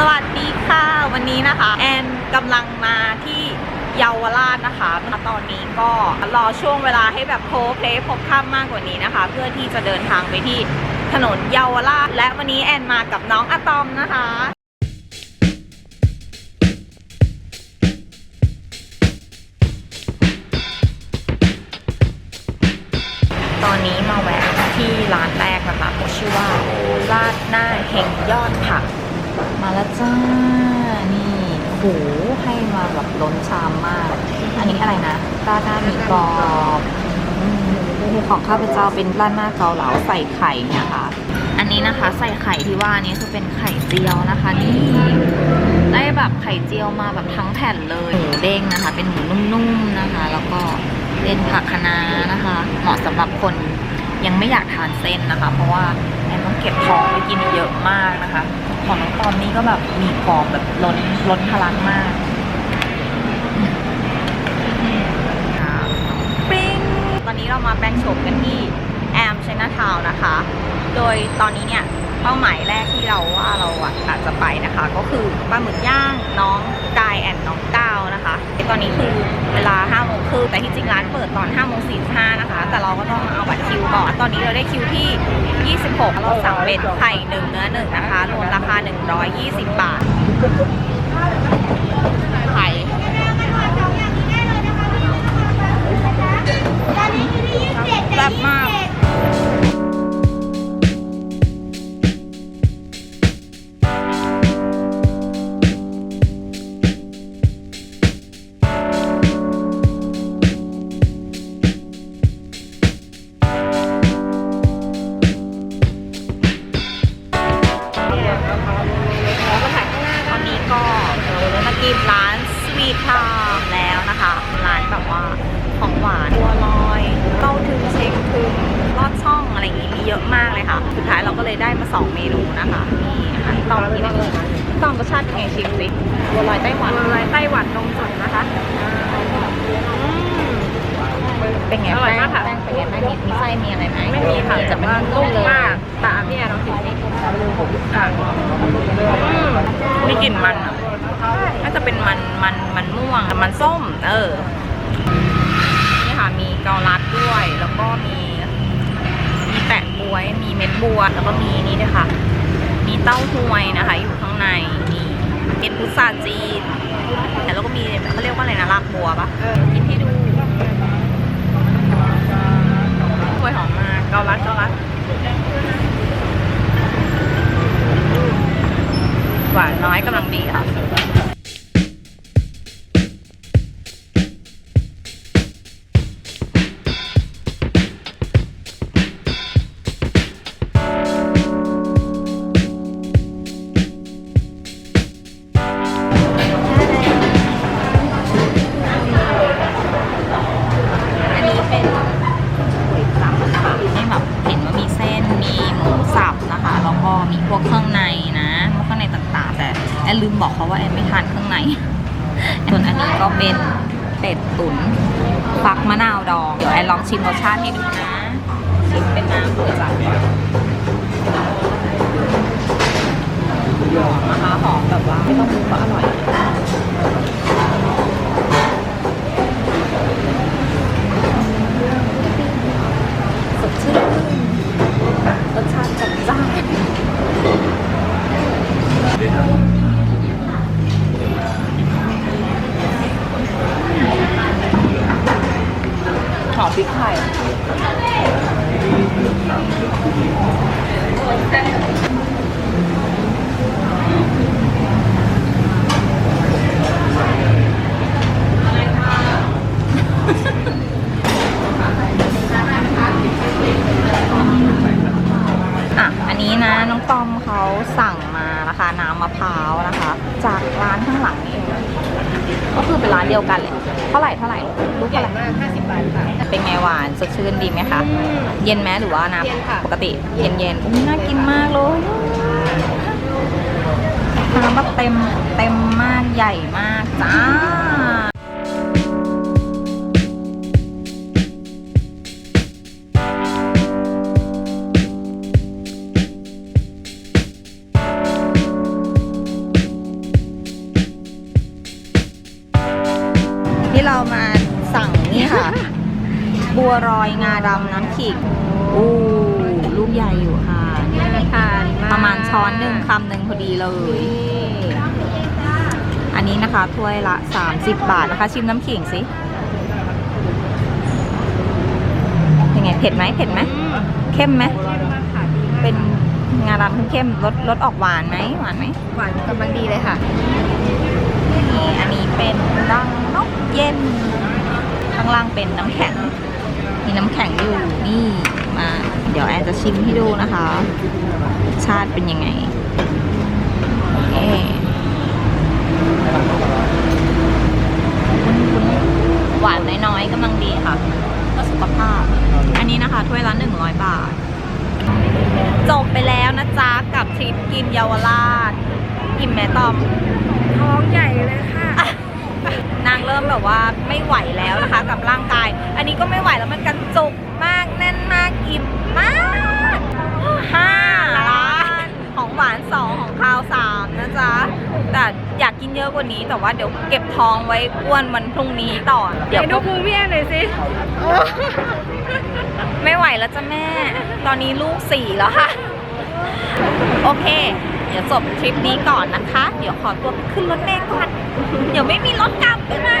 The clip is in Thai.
สวัสดีค่ะ วันนี้นะคะ แอนกำลังมาที่เยาวราชนะคะตอนนี้ก็รอช่วงเวลาให้แบบโพลเพลพบค่ำมากกว่านี้นะคะ เพื่อที่จะเดินทางไปที่ถนนเยาวราช และวันนี้แอนมากับน้องอะตอมนะคะตอนนี้มาแวะที่ร้านแรกนะคะชื่อว่าราดหน้าเฮงยอดผัก มาแล้วจ้า นี่โหให้มาแบบล้นชามมาก อันนี้อะไรนะราดหน้าหมีกรอบอืมของข้าพเจ้าเป็นราดหน้าเกาเหลาใส่ไข่เนี่ยค่ะอันนี้นะคะใส่ไข่ที่ว่านี้คือเป็นไข่เจียวนะคะนี่ได้แบบไข่เจียวมาแบบทั้งแผ่นเลยหมูเด้งนะคะ เป็นหมูนุ่มๆนะคะ แล้วก็เป็นผักคะน้านะคะ เหมาะสำหรับคนยังไม่อยากทานเส้นนะคะ เพราะว่าแอนต้องเก็บท้องไปกินเยอะมากนะคะ ของน้องตอมนี่ก็แบบมีกรอบแบบล้นล้นทะลักมากปิ้งตอนนี้เรามาแปลงโฉมกันที่แอมชนะทาวนะคะ โดยตอนนี้เนี่ยเป้าหมายแรกที่เราว่าเราอะอาจจะไปนะคะ ก็คือปลาหมึกย่างน้องกายแอนน้องก้าวนะคะ ตอนนี้คือเวลา5โมง คือแต่ที่จริงร้านเปิดตอน5โมง45นะคะ แต่เราก็ต้องเอาบัตรคิวก่อนตอนนี้เราได้คิวที่ 26เราสั่งเป็นไข่หนึ่งเนื้อหนึ่งนะคะรวมราคา 120 บาท ทไทม์แล้วนะคะร้านแบบว่าของหวานบัวลอยเต้าถึงเชงถึงลอดช่องอะไรอย่างงี้มีเยอะมากเลยค่ะ สุดท้ายเราก็เลยได้มาสองเมนูนะคะนี่อาหารตอมกินเลยตอมรสชาติเป็นไงชิมสิบัวลอยไต้หวันบัวลอยไต้หวันนมสดนะคะเป็นไงอร่อยมากค่ะแป้งเป็นไงแป้งมีมีไส้มีอะไรไหมไม่มีค่ะจะเป็นว่านุ่นุ่มมเลยมากแต่พี่แอนลองชิมสิค่ะอื มีกลิ่นมันอะน่าจะเป็นมันมันมันม่วงมันส้ม เออ นี่ค่ะมีเกาลัดด้วย แล้วก็มี มีแปะบวย มีเม็ดบัว แล้วก็มีนี่ด้วยค่ะ มีเต้าหวยนะคะ อยู่ข้างในนี่เป็นพุทราจีนแล้วก็มีเขาเรียกว่าอะไรนะรากบัวปะกินให้ดู ไม่ทานเครื่องในส่วนอันนี้ก็เป็นเป็ดตุ๋นฟักมะนาวดอง เดี๋ยวแอนลองชิมรสชาติให้ดูนะ ชิมเป็นน้ำก๋วยจั๊บก่อนหอมนะคะหอมแบบว่าไม่ต้องปรุงก็อร่อย องตอมเขาสั่งมานะคะน้ำมะพร้าวนะคะ จากร้านข้างหลังนี่เองก็คือเป็นร้านเดียวกันเลยเท่าไหร่เท่าไหร่ลูกใหญ่เท่าไหร่มาก50 บาทค่ะเป็นไงหวานสดชื่นดีไหมคะ เย็นไหมหรือว่าน้เย็นค่ะำปกติเย็นเย็นๆอุ๊ยน่ากินมากเลยน้ำแบบเต็มเต็มมากใหญ่มากจ้า เรามาสั่งนี่ค่ะ บัวรอยงาดำน้ำขิงโอ้ลูกใหญ่อยู่ค่ะนี่ทานประมาณช้อนหนึ่งคำหนึ่งพอดีเลย อันนี้นะคะถ้วยละ 30 บาทนะคะ ชิมน้ำขิงสิยังไงเผ็ดไหมเผ็ดไหมเข้มไหมเป็นงาดำเข้มรสรสออกหวานไหมหวานไหมหวานกำลังดีเลยค่ะ อันนี้เป็นรังนกเย็น ข้างล่างเป็นน้ำแข็ง มีน้ำแข็งอยู่นี่มา เดี๋ยวแอนจะชิมให้ดูนะคะ ชาติเป็นยังไงโอเคหวานน้อยๆกำลังดีค่ะเพื่อสุขภาพ อันนี้นะคะถ้วยละ100 บาท จบไปแล้วนะจ๊ะ กับทริปกินเยาวราชอิ่มแม่ตอม ท้องใหญ่เลยค่ะ นางเริ่มแบบว่าไม่ไหวแล้วนะคะกับร่างกาย อันนี้ก็ไม่ไหวแล้วมันกันจุกมากแน่นมากอิ่มมากห้าล้านของหวานสองของข้าวสามนะจ๊ะ แต่อยากกินเยอะกว่านี้แต่ว่าเดี๋ยวเก็บท้องไว้อ้วนวันพรุ่งนี้ต่อ เดี๋ยวไหนดูพุงพี่แอนหน่อยสิไม่ไหวแล้วจ้ะแม่ ตอนนี้ลูกสี่แล้วค่ะ โอเค เดี๋ยวจบทริปนี้ก่อนนะคะ เดี๋ยวขอตัวไปขึ้นรถเมล์ก่อน เดี๋ยวไม่มีรถกลับไปนะ